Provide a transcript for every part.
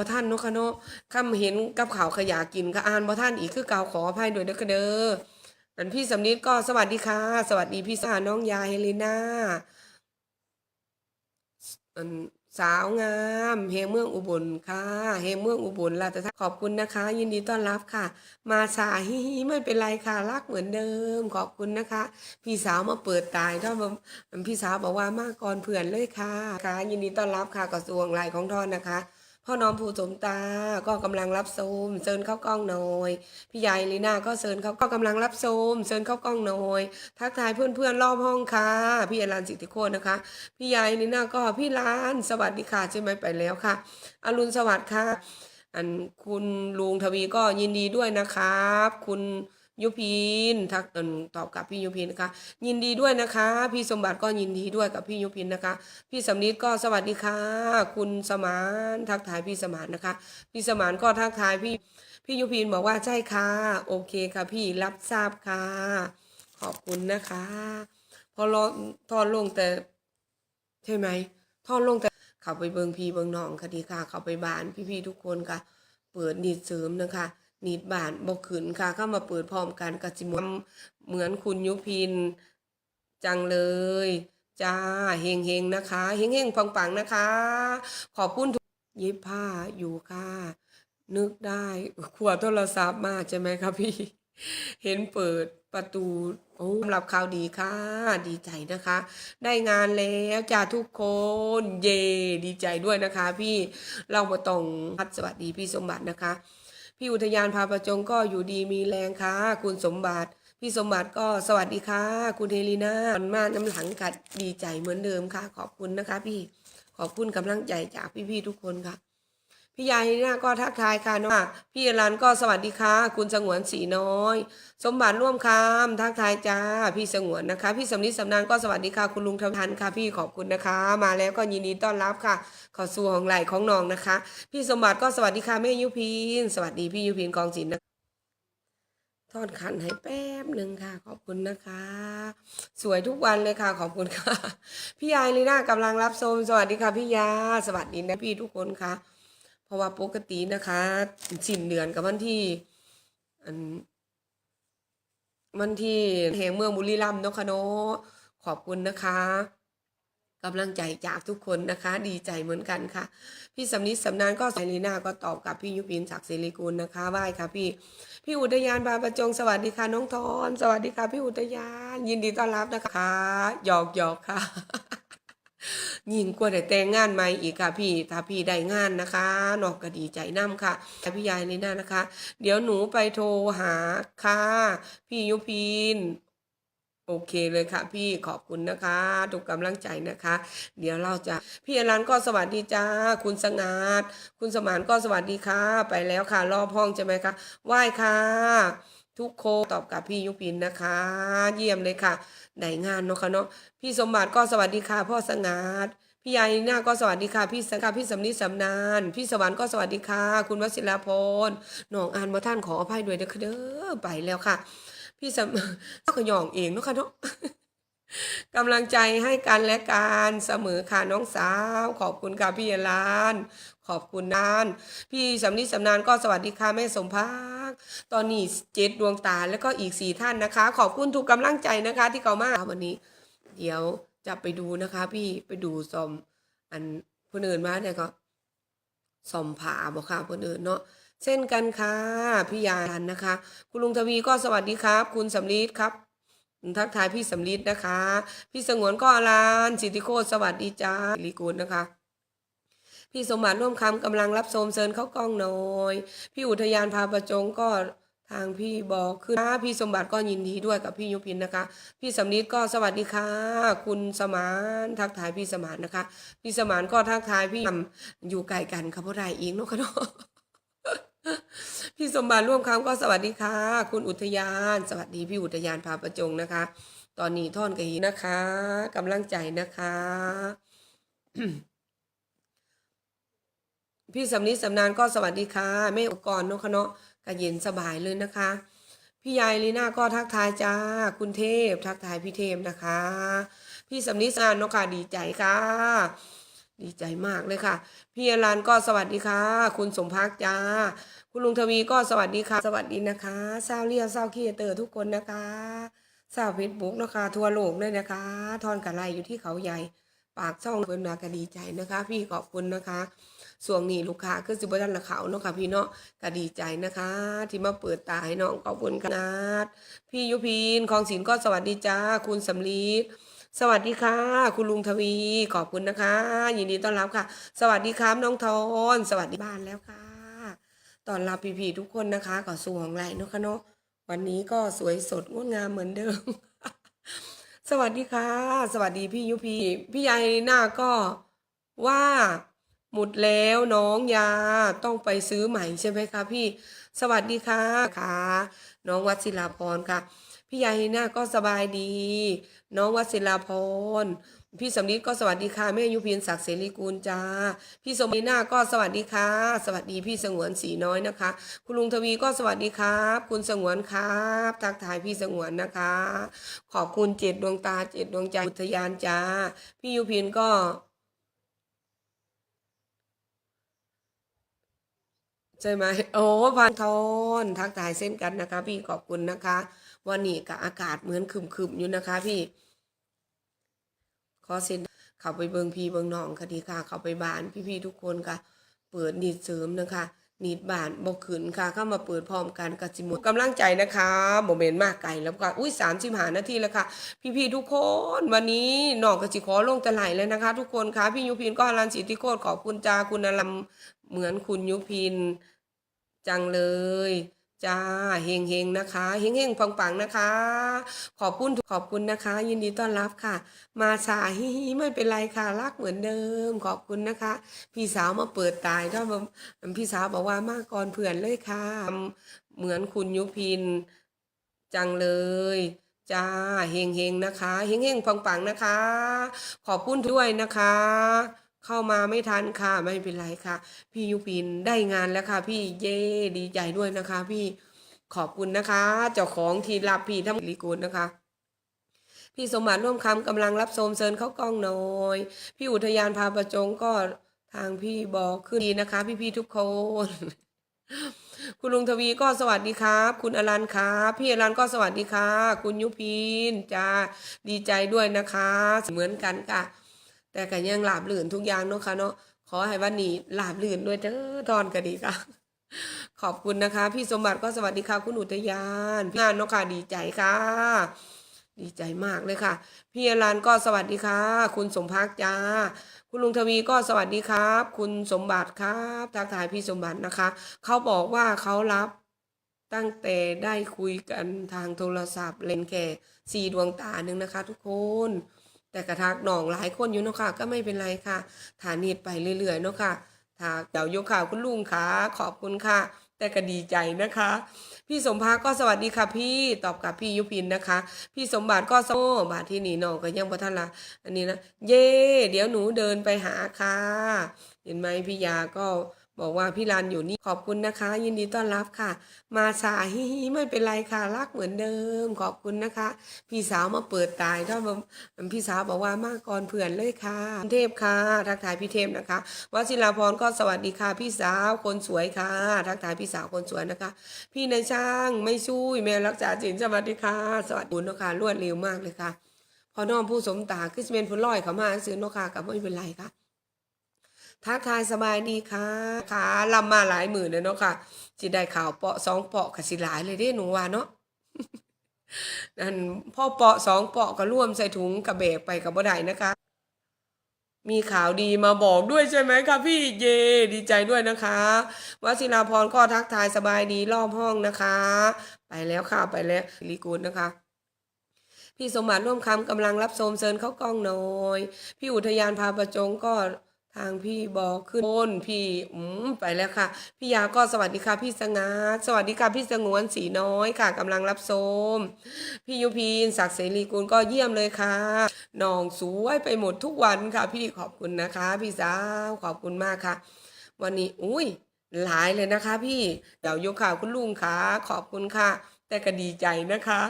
บ่ท่านเนาะค่ะเนาะคำเห็นกับข่าวขยะกินก็อ่านบ่ท่านอีกคือเก่าขออภัยด้วยเด้อค่ะเด้ออันพี่สำนิดก็สวัสดีค่ะ สวัสดีพี่สาน้องยาเฮเลนาอันสาวงามเฮเมืองอุบลค่ะเฮเมืองอุบลลาแต่ขอบคุณนะคะ ยินดีต้อนรับค่ะ มาสายไม่เป็นไรค่ะรักเหมือนเดิม ขอบคุณนะคะ พี่สาวมาเปิดตายถ้าพี่สาวบอกว่ามาก่อนเพื่อนเลยค่ะค่ะ ยินดีต้อนรับค่ะกระทรวงลายของทอนนะคะ พ่อน้องผู้สมตาก็กำลังรับชมเซินเข้ากล้องหน่อย พี่ใหญ่ลีน่าก็เซินเขาก็กำลังรับชมเซินเข้ากล้องหน่อย ทักทายเพื่อนๆรอบห้องค่ะพี่อรันสิทธิโคตนะคะ พี่ใหญ่ลีน่าก็พี่ลานสวัสดีค่ะใช่ไหมไปแล้วค่ะ อรุณสวัสดิ์ค่ะ อันคุณลุงทวีก็ยินดีด้วยนะครับ คุณ ยุพินทักตอบกับพี่ยุพินนะคะ ยินดีด้วยนะคะ พี่สมบัติก็ยินดีด้วยกับพี่ยุพินนะคะ พี่สำนิดก็สวัสดีค่ะ คุณสมานทักทายพี่สมานนะคะ พี่สมานก็ทักทายพี่พี่ยุพินบอกว่าใช่ค่ะ โอเคค่ะ พี่รับทราบค่ะ ขอบคุณนะคะ พอรอทอนลงแต่ ใช่ไหมทอนลงแต่เข้าไปเบิงพี่เบิงน้องค่ะดีค่ะ เข้าไปบ้านพี่ๆทุกคนค่ะ เปิดนิดเสริมนะคะ นิดบานบกขืนค่ะ เข้ามาเปิดพร้อมกันกับจิมเหมือนคุณยุพิน จังเลยจ้าเฮงเฮงนะคะเฮงเฮงๆปังๆนะคะ ขอบคุณทุกเย็บผ้าอยู่ค่ะ นึกได้ขวดโทรศัพท์มากใช่ไหมคะพี่ เห็นเปิดประตูโอ้สำหรับข่าวดีค่ะ ดีใจนะคะ ได้งานแล้วจ้าทุกคนเย่ดีใจด้วยนะคะ พี่เรามาต้องพัดสวัสดีพี่สมบัตินะคะ พี่อุทยานพาประจงก็อยู่ดีมีแรงค่ะ คุณสมบัติ พี่สมบัติก็สวัสดีค่ะ คุณเฮลีนามันมาน้ำหลังกัดดีใจเหมือนเดิมค่ะ ขอบคุณนะคะ พี่ขอบคุณกำลังใจจากพี่ๆทุกคนค่ะ พี่ยายเนี่ยก็ทักทายค่ะเนาะพี่รันก็สวัสดีค่ะ คุณสงวนสีน้อย สมบัติร่วมคำทักทายจ้า พี่สงวนนะคะ พี่สำนิดสำนานก็สวัสดีค่ะ คุณลุงทำทันค่ะ พี่ขอบคุณนะคะ มาแล้วก็ยินดีต้อนรับค่ะ ขอสู่ของไหลของน้องนะคะ พี่สมบัติก็สวัสดีค่ะแม่ยุพิน สวัสดีพี่ยุพินกองศิลป์นะทอดขันให้แป๊บหนึ่งค่ะ ขอบคุณนะคะ สวยทุกวันเลยค่ะ ขอบคุณค่ะ พี่ยายลีน่ากำลังรับชมสวัสดีค่ะพี่ยา สวัสดีนะพี่ทุกคนค่ะ ราะว่าปกตินะคะสิ้นเดือนกับวันที่อันวันที่แห่งเมืองบุรีรัมย์เนาะค่ะเนาะขอบคุณนะคะกำลังใจจากทุกคนนะคะ ดีใจเหมือนกันค่ะ พี่สำนิดสำนานก็ไซรีนาก็ตอบกับพี่ยุพินศักดิ์ศิริกุลนะคะไหว้ค่ะพี่ พี่อุทยานบาประจงสวัสดีค่ะน้องทอน สวัสดีค่ะ พี่อุทยาน ยินดีต้อนรับนะคะหยอกหยอกค่ะ ยิ่งกว่าได้แต่งงานใหม่อีกค่ะพี่ถ้าพี่ได้งานนะคะนอกก็ดีใจน้ำค่ะแต่พี่ยายในี่นะนะคะ เดี๋ยวหนูไปโทรหาค่ะ พี่ยุพินโอเคเลยค่ะพี่ขอบคุณนะคะทุกกำลังใจนะคะ เดี๋ยวเราจะพี่อรันก็สวัสดีจ้า คุณสงัดคุณสมานก็สวัสดีค่ะ ไปแล้วค่ะ รอบห้องใช่ไหมคะไหว้ค่ะ ทุกโคตอบกับพี่ยุพินนะคะ เยี่ยมเลยค่ะได้งานเนาะค่ะเนาะพี่สมบัติก็สวัสดีค่ะพ่อสงัดพี่ยายหน้าก็สวัสดีค่ะ พี่สังกาพี่สำนิสำนาน พี่สวรรค์ก็สวัสดีค่ะ คุณวชิราพรน้องอ่านมาท่านขออภัยด้วยเด้อค่ะเด้อไปแล้วค่ะ พี่สำก็ขยองเองเนาะค่ะเนาะกำลังใจให้กันและกันเสมอค่ะน้องสาว ขอบคุณค่ะพี่ยลาน ขอบคุณนาน พี่สำนิสำนานก็สวัสดีค่ะแม่สมภาคตอนนี้เจ็ดดวงตาแล้วก็อีกสี่ท่านนะคะ ขอบคุณทุกกำลังใจนะคะ ที่เขามาวันนี้ เดี๋ยวจะไปดูนะคะ พี่ไปดูซอม อันคนอื่นมาเนี่ยก็ซอมผาบอกค่ะคนอื่นเนาะเช่นกันค่ะพี่ยานันนะคะ คุณลุงทวีก็สวัสดีครับ คุณสำลีครับทักทายพี่สำลีนะคะ พี่สงวนก็อลานสิทธิโคตรสวัสดีจ้าลีกูลนะคะ พี่สมบัติร่วมคำกำลังรับชมเซินเข้ากล้องหน่อย พี่อุทยานพาประจงก็ทางพี่บอกคือนะพี่สมบัติก็ยินดีด้วยกับพี่ยุพินนะคะ พี่สำนิดก็สวัสดีค่ะ คุณสมานทักทายพี่สมานนะคะ พี่สมานก็ทักทายพี่อยู่ไกลกันค่ะเพราะไรเองเนาะค่ะเนาะพี่สมบัติร่วมคำก็สวัสดีค่ะ คุณอุทยาน สวัสดีพี่อุทยานพาประจงนะคะ ตอนนี้ท่อนกะหีนะคะกำลังใจนะคะ พี่สำนิสำนานก็สวัสดีค่ะแม่อุกรณ์นาะคะเนาะกะเย็นสบายเลยนะคะ พี่ยายลีน่าก็ทักทายจ้า คุณเทพ ทักทายพี่เทพนะคะ พี่สำนิสำนานนาะค่ะดีใจค่ะ ดีใจมากเลยค่ะ พี่อรันก็สวัสดีค่ะ คุณสมพักจ้า คุณลุงทวีก็สวัสดีค่ะ สวัสดีนะคะเศร้าวเรียวเศร้าวขี้เตอร์ทุกคนนะคะเศร้าวเฟซบุ๊กนะคะทั่วโลกเลยนะคะ ทอนกะไรอยู่ที่เขาใหญ่ ปากช่องเพิ่นมาก็ดีใจนะคะ พี่ขอบคุณนะคะ ส่วงนี้ลูกค้าคือสิบวันละเขาเนาะค่ะพี่เนาะก็ดีใจนะคะ ที่มาเปิดตาให้น้องขอบคุณค่ะพี่ยุพินของศิลก็สวัสดีจ้าคุณสำลีสวัสดีค่ะ คุณลุงทวีขอบคุณนะคะ ยินดีต้อนรับค่ะ สวัสดีครับน้องทอนสวัสดีบ้านแล้วค่ะตอนรับพี่ๆทุกคนนะคะก็สวงไหลเนาะค่ะเนาะวันนี้ก็สวยสดงดงามเหมือนเดิม สวัสดีค่ะ สวัสดีพี่ยุพีพี่ยายหน้าก็ว่า หมดแล้วน้องยาต้องไปซื้อใหม่ใช่ไหมคะพี่สวัสดีค่ะค่ะ น้องวัชิราพรค่ะ พี่ยายหน้าก็สบายดี น้องวัชิราพรพี่สำลิดก็สวัสดีค่ะแม่ยุพินศักดิ์เสรีกูลจ้า พี่สมีนาก็สวัสดีค่ะ สวัสดีพี่สงวนสีน้อยนะคะ คุณลุงทวีก็สวัสดีครับ คุณสงวนครับทักทายพี่สงวนนะคะ ขอบคุณเจ็ดดวงตาเจ็ดดวงใจอุทยานจ้า พี่ยุพินก็ ใช่ไหมโอ้พันทอนทักทายเส้นกันนะคะ พี่ขอบคุณนะคะ วันนี้กับอากาศเหมือนครึมๆอยู่นะคะ พี่ ขอเส้นเขาไปเบิงพี่เบิงน้องคดีค่ะ เขาไปบ้านพี่ๆทุกคนค่ะ เปิดดีเสริมนะคะ นิดบานบกขืนค่ะ เข้ามาเปิดพร้อมกันกับจิมกำลังใจนะคะโมเมนต์มากไก่แล้วก็อุ้ยสามสิบหานาทีแล้วค่ะ พี่ๆทุกคนวันนี้หนองกจิขอลงตะไหลเลยนะคะ ทุกคนค่ะพี่ยุพินก็อรันสิทธิโคตรขอบคุณจาคุณอลัมเหมือนคุณยุพินจังเลย จ้าเฮงเฮงนะคะเฮงเฮงๆปังนะคะ ขอบคุณขอบคุณนะคะ ยินดีต้อนรับค่ะ มาสายฮิไม่เป็นไรค่ะรักเหมือนเดิม ขอบคุณนะคะ พี่สาวมาเปิดตายถ้าพี่สาวบอกว่ามาก่อนเพื่อนเลยค่ะ เหมือนคุณยุพิน จังเลยจ้าเฮงเฮงนะคะเฮงเฮงๆปังนะคะ ขอบคุณด้วยนะคะ เข้ามาไม่ทันค่ะ ไม่เป็นไรค่ะ พี่ยุพินได้งานแล้วค่ะ พี่เย่ดีใจด้วยนะคะ พี่ขอบคุณนะคะ เจ้าของที่รับพี่ทั้งลีกูลนะคะพี่สมบัติร่วมคำกำลังรับชมเซินเข้ากล้องหน่อย พี่อุทยานพาประจงก็ทางพี่บอกขึ้นดีนะคะ พี่ๆทุกคน คุณลุงทวีก็สวัสดีครับ คุณอรันครับพี่อรันก็สวัสดีค่ะ คุณยุพินจ้าดีใจด้วยนะคะ เหมือนกันค่ะ แต่ก็ยังหลาบลื่นทุกอย่างเนาะค่ะเนาะขอให้วันนี้หลาบลื่นด้วยเด้อทอนก็ดีค่ะ ขอบคุณนะคะ พี่สมบัติก็สวัสดีค่ะ คุณอุทยานพี่งานเนาะค่ะดีใจค่ะ ดีใจมากเลยค่ะ พี่อรันก็สวัสดีค่ะ คุณสมพักจ้า คุณลุงทวีก็สวัสดีครับ คุณสมบัติครับทักทายพี่สมบัตินะคะ เขาบอกว่าเขารับตั้งแต่ได้คุยกันทางโทรศัพท์เลนแค่สี่ดวงตาหนึ่งนะคะ ทุกคน แต่กระทักหนองหลายคนอยู่เนาะค่ะ ก็ไม่เป็นไรค่ะฐานีดไปเรื่อยๆเนาะค่ะถ้าเดี๋ยวยกข่าวคุณลุงค่ะขอบคุณค่ะ แต่ก็ดีใจนะคะ พี่สมภาก็สวัสดีค่ะพี่ตอบกับพี่ยุพินนะคะ พี่สมบัติก็โซ่บาทที่นี่น้องก็ยังบ่ทันละอันนี้นะเย่เดี๋ยวหนูเดินไปหาค่ะ เห็นไหมพี่ยาก็ บอกว่าพี่รันอยู่นี่ขอบคุณนะคะ ยินดีต้อนรับค่ะ มาสายฮิฮิไม่เป็นไรค่ะรักเหมือนเดิม ขอบคุณนะคะ พี่สาวมาเปิดตายถ้าพี่สาวบอกว่ามาก่อนเพื่อนเลยค่ะเทพค่ะทักทายพี่เทพนะคะวชิราพรก็สวัสดีค่ะ พี่สาวคนสวยค่ะ ทักทายพี่สาวคนสวยนะคะ พี่นายช่างไม่ช่วยแม่รักษาจินสวัสดีค่ะ สวัสดีคุณนะคะรวดเร็วมากเลยค่ะ พอน้องผู้สมตาคือสิเป็นผู้ลอยเขามาซื้อเนาะค่ะกับไม่เป็นไรค่ะ ทักทายสบายดีค่ะค่ะลำมาหลายหมื่นเลยเนาะค่ะสิได้ข่าวเปาะสองเปาะกับสิหลายเลยเด้หนูว่าเนาะนั่นพ่อเปาะสองเปาะก็ร่วมใส่ถุงกระเบกไปกับบ่ได้นะคะ มีข่าวดีมาบอกด้วยใช่ไหมคะพี่เย ดีใจด้วยนะคะวชิราพรก็ทักทายสบายดีรอบห้องนะคะ ไปแล้วค่ะไปแล้วลีกูลนะคะพี่สมบัติร่วมคำกำลังรับชมเซินเข้ากล้องหน่อย พี่อุทยานพาประจงก็างพี่บอกขึ้นบนพี่อืมไปแล้วค่ะ พี่ยาก็สวัสดีค่ะ พี่สงาสวัสดีค่ะพี่สงวนสีน้อยค่ะกำลังรับชมพี่ยุพินศักดิ์เสรีกุลก็เยี่ยมเลยค่ะน้องสวยไปหมดทุกวันค่ะ พี่ขอบคุณนะคะ พี่สาวขอบคุณมากค่ะ วันนี้อุ้ยหลายเลยนะคะ พี่เดี๋ยวยกข่าวคุณลุงค่ะขอบคุณค่ะ แต่ก็ดีใจนะคะ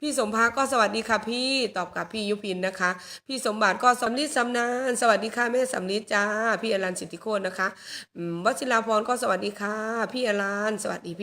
พี่สมภาก็สวัสดีค่ะพี่ตอบกับพี่ยุพินนะคะ พี่สมบัติก็สำลิดสำนานสวัสดีค่ะแม่สำลิดจ้า พี่อรันสิทธิโคตนะคะอืมวชิราพรก็สวัสดีค่ะ พี่อรันสวัสดีพี่